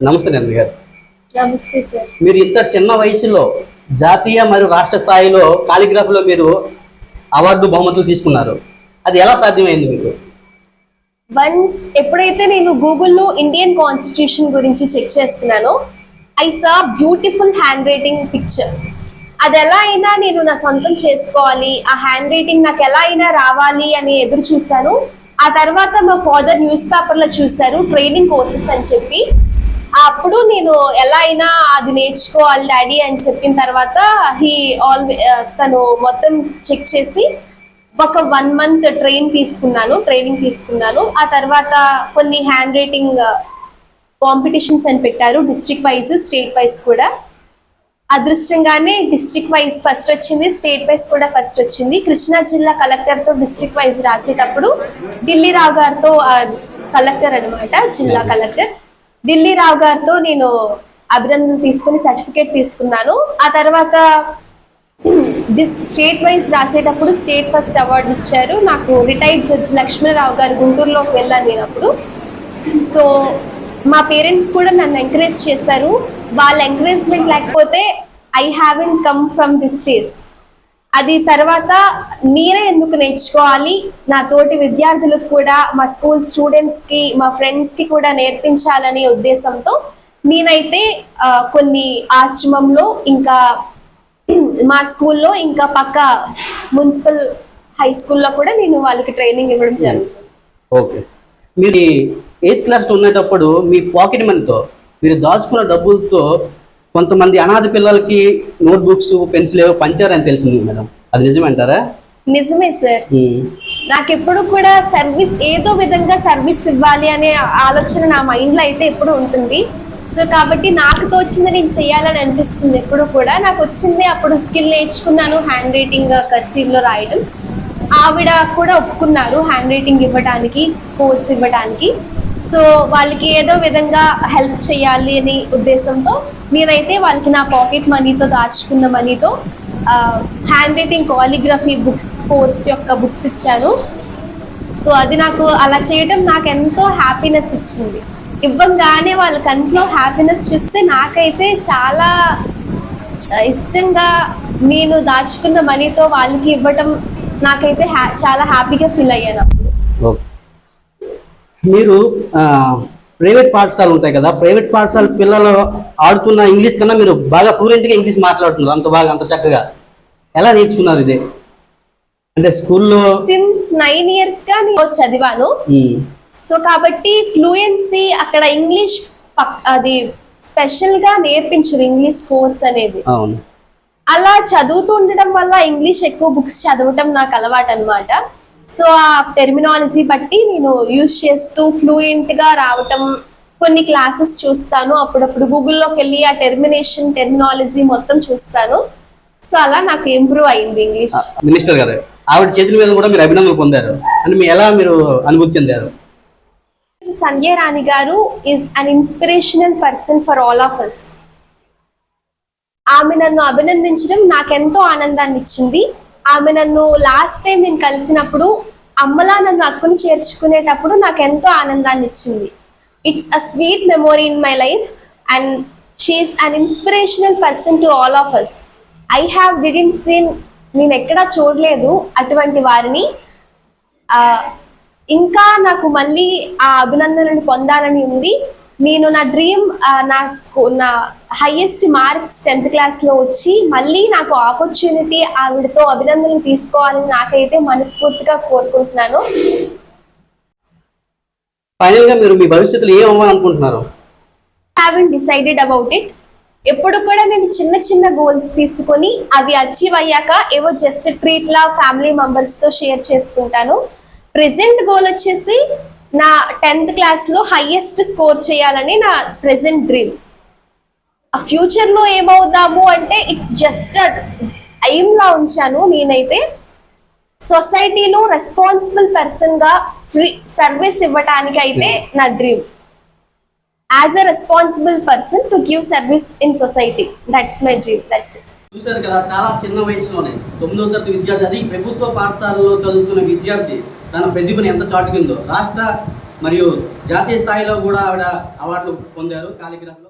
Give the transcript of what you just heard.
నమస్తే నంది గారు. నమస్తే సార్. మీరు ఇంత చిన్న వయసులో జాతీయ మరియు రాష్ట్ర స్థాయిలో కాలిగ్రాఫ్లో మీరు అవార్డు బహుమతులు తీసుకున్నారు. అది ఎలా సాధ్యమైంది మీకు? వన్స్ ఎప్పుడైతే నేను గూగుల్లో ఇండియన్ కాన్స్టిట్యూషన్ గురించి చెక్ చేస్తున్నానో I saw beautiful handwriting picture అది ఎలా అయినా నేను నా సొంతం చేసుకోవాలి ఆ హ్యాండ్ రైటింగ్ నాకు ఎలా అయినా రావాలి అని ఎదురు చూశాను. ఆ తర్వాత మా ఫాదర్ న్యూస్ పేపర్లో చూశారు ట్రైనింగ్ కోర్సెస్ అని చెప్పి. అప్పుడు నేను ఎలా అయినా అది నేర్చుకోవాలి డాడీ అని చెప్పిన తర్వాత హీ ఆల్వే తను మొత్తం చెక్ చేసి ఒక వన్ మంత్ ట్రైన్ తీసుకున్నాను ట్రైనింగ్ తీసుకున్నాను. ఆ తర్వాత కొన్ని హ్యాండ్ రైటింగ్ కాంపిటీషన్స్ అని పెట్టారు డిస్ట్రిక్ట్ వైజ్ స్టేట్ వైజ్ కూడా. అదృష్టంగానే డిస్ట్రిక్ట్ వైజ్ ఫస్ట్ వచ్చింది స్టేట్ వైజ్ కూడా ఫస్ట్ వచ్చింది. కృష్ణా జిల్లా కలెక్టర్తో డిస్ట్రిక్ట్ వైజ్ రాసేటప్పుడు ఢిల్లీ రావు గారితో కలెక్టర్ అన్నమాట జిల్లా కలెక్టర్. ఢిల్లీ రావు గారితో నేను అభినందన తీసుకుని సర్టిఫికేట్ తీసుకున్నాను. ఆ తర్వాత దిస్ స్టేట్ వైజ్ రాసేటప్పుడు స్టేట్ ఫస్ట్ అవార్డు ఇచ్చారు. నాకు రిటైర్డ్ జడ్జ్ లక్ష్మీరావు గారు గుంటూరులోకి వెళ్ళాను నేను అప్పుడు. సో మా పేరెంట్స్ కూడా నన్ను ఎంకరేజ్ చేశారు. వాళ్ళ ఎంకరేజ్మెంట్ లేకపోతే I haven't come from this stage అది తర్వాత నేనే ఎందుకు నేర్చుకోవాలి? నా తోటి విద్యార్థులకు కూడా మా స్కూల్ స్టూడెంట్స్కి మా ఫ్రెండ్స్కి కూడా నేర్పించాలనే ఉద్దేశంతో నేనైతే కొన్ని ఆశ్రమంలో ఇంకా మా స్కూల్లో ఇంకా పక్క మున్సిపల్ హై స్కూల్లో కూడా నేను వాళ్ళకి ట్రైనింగ్ ఇవ్వడం జరుగుతుంది. ఓకే. మీరు ఎయిత్ క్లాస్ ఉండేటప్పుడు మీ పాకెట్ మనీతో మీరు దాచుకున్న డబ్బులతో కొంతమంది అనాథ పిల్లలకి నోట్బుక్స్ పెన్సిల్ ఏవో పంచారని తెలిసింది మేడం. అది నిజమంటారా? నిజమే సార్. నాకు ఎప్పుడు కూడా సర్వీస్ ఏదో విధంగా సర్వీస్ ఇవ్వాలి అనే ఆలోచన నా మైండ్లో అయితే ఎప్పుడు ఉంటుంది. సో కాబట్టి నాకు తోచింది నేను చేయాలని అనిపిస్తుంది ఎప్పుడు కూడా. నాకు వచ్చింది అప్పుడు స్కిల్ నేర్చుకున్నాను హ్యాండ్ రైటింగ్ కర్సీవ్లో రాయడం. ఆవిడ కూడా ఒప్పుకున్నారు హ్యాండ్ రైటింగ్ ఇవ్వడానికి కోర్స్ ఇవ్వడానికి సో వాళ్ళకి ఏదో విధంగా హెల్ప్ చేయాలి అని ఉద్దేశంతో నేనైతే వాళ్ళకి నా పాకెట్ మనీతో దాచుకున్న మనీతో handwriting calligraphy books course యొక్క బుక్స్ ఇచ్చాను సో అది నాకు అలా చేయడం నాకు ఎంతో హ్యాపీనెస్ ఇచ్చింది. ఇవ్వంగానే వాళ్ళ కంట్లో హ్యాపీనెస్ చూస్తే నాకైతే చాలా ఇష్టంగా నేను దాచుకున్న మనీతో వాళ్ళకి ఇవ్వటం నాకైతే చాలా హ్యాపీగా ఫీల్ అయ్యాను. మీరు ప్రైవేట్ పాఠశాలలు ఉంటాయి కదా ప్రైవేట్ పాఠశాల పిల్లలు ఆడుతున్న ఇంగ్లీష్ కన్నా మీరు బాగా ఫ్లూయెంట్గా ఇంగ్లీష్ మాట్లాడుతున్నారు అంత బాగా అంత చక్కగా. ఎలా నేర్చుకున్నారు ఇది? అంటే స్కూల్లో సిన్స్ నైన్ ఇయర్స్గా నేను చదివాను. సో కాబట్టి ఫ్లూయెన్సీ అక్కడ ఇంగ్లీష్ అది స్పెషల్గా నేర్పించరు ఇంగ్లీష్ కోర్స్ అనేది. అవును. అలా చదువుతూ ఉండడం వల్ల ఇంగ్లీష్ ఎక్కువ బుక్స్ చదవటం నాకు అలవాటు అనమాట సో ఆ టెర్మినాలజీ బట్టి నేను యూజ్ చేస్తూ ఫ్లూయెంట్గా రావటం కొన్ని క్లాసెస్ చూస్తాను. అప్పుడప్పుడు గూగుల్లోకి వెళ్ళి ఆ టెర్మినేషన్ టెర్మినాలజీ మొత్తం చూస్తాను. సో అలా నాకు ఇంప్రూవ్ అయింది ఇంగ్లీష్ మినిస్టర్ గారు ఆవిడ చేతుల మీద కూడా మీరు అభినందనలు పొందారు. మీ ఎలా మీరు అనుభూతి చెందారు? సంజయ్ రాణి గారు is an inspirational person for all of us ఆమె నన్ను అభినందించడం నాకెంతో ఆనందాన్ని ఇచ్చింది ఆమె నన్ను లాస్ట్ టైం నేను కలిసినప్పుడు అమ్మలా నన్ను అక్కును చేర్చుకునేటప్పుడు నాకు ఎంతో ఆనందాన్ని ఇచ్చింది. It's a sweet memory in my life and she's an inspirational person to all of us I have didn't seen నేను ఎక్కడా చూడలేదు అటువంటి వారిని. ఇంకా నాకు మళ్ళీ ఆ అభినందనలు పొందాలని ఉంది. నేను నా డ్రీమ్ నా స్కూ నా హైయెస్ట్ మార్క్స్ టెన్త్ క్లాస్లో వచ్చి మళ్ళీ నాకు ఆపర్చునిటీ ఆవిడతో అభినందనలు తీసుకోవాలని నాకైతే మనస్ఫూర్తిగా కోరుకుంటున్నాను. ఫైనల్గా మీరు మీ భవిష్యత్తులో ఏం అవ్వాలనుకుంటున్నారు? హ్యావెన్ డిసైడెడ్ అబౌట్ ఇట్ ఎప్పుడు కూడా నేను చిన్న చిన్న గోల్స్ తీసుకొని అవి అచీవ్ అయ్యాక ఏవో జస్ట్ ట్రీట్ లా ఫ్యామిలీ మెంబర్స్తో షేర్ చేసుకుంటాను. ప్రెసెంట్ గోల్ వచ్చేసి నా టెన్త్ క్లాస్లో హైయెస్ట్ స్కోర్ చేయాలని నా ప్రెసెంట్ డ్రీమ్. ఆ ఫ్యూచర్లో ఏమవుదాము అంటే ఇట్స్ జస్ట్ ఎయిమ్ లా ఉంచాను నేనైతే. సొసైటీలో రెస్పాన్సిబుల్ పర్సన్గా ఫ్రీ సర్వీస్ ఇవ్వటానికి అయితే నా dream. As a responsible person to give service in society that's my dream that's it చూశారు కదా చాలా చిన్న వయసులోనే తొమ్మిదో తరగతి విద్యార్థి అది ప్రభుత్వ పాఠశాలలో చదువుతున్న విద్యార్థి తన ప్రతిభను ఎంత చాటుకుందో. రాష్ట్ర మరియు జాతీయ స్థాయిలో కూడా ఆవిడ అవార్డులు పొందారు. కాలిగ్రాఫ్లో